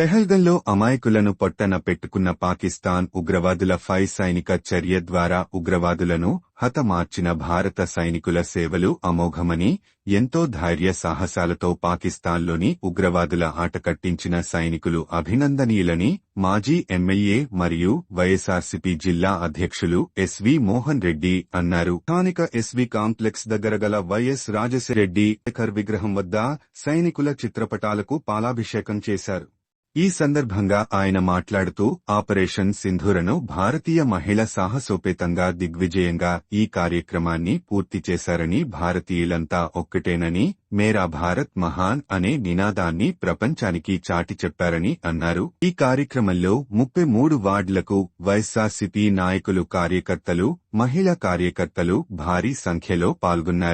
పెహల్గంలో అమాయకులను పొట్టన పెట్టుకున్న పాకిస్తాన్ ఉగ్రవాదుల ఫై సైనిక చర్య ద్వారా ఉగ్రవాదులను హతమార్చిన భారత సైనికుల సేవలు అమోఘమని ఎంతో ధైర్య సాహసాలతో పాకిస్తాన్లోని ఉగ్రవాదుల ఆటకట్టించిన సైనికులు అభినందనీయులని మాజీ ఎమ్మెల్యే మరియు వైఎస్ఆర్సీపీ జిల్లా అధ్యక్షులు ఎస్వి మోహన్ రెడ్డి అన్నారు. స్థానిక ఎస్వి కాంప్లెక్స్ దగ్గర గల వైఎస్ రాజశిరెడ్డి శేఖర్ విగ్రహం వద్ద సైనికుల చిత్రపటాలకు పాలాభిషేకం చేశారు. ఈ సందర్భంగా ఆయన మాట్లాడుతూ ఆపరేషన్ సింధురను భారతీయ మహిళ సాహసోపేతంగా దిగ్విజయంగా ఈ కార్యక్రమాన్ని పూర్తి చేశారని భారతీయులంతా ఒక్కటేనని మేరా భారత్ మహాన్ అనే నినాదాన్ని ప్రపంచానికి చాటి చెప్పారని అన్నారు. ఈ కార్యక్రమంలో ముప్పై మూడు వార్డులకు వైఎస్ఆర్సీపీ నాయకులు కార్యకర్తలు మహిళా కార్యకర్తలు భారీ సంఖ్యలో పాల్గొన్నారు.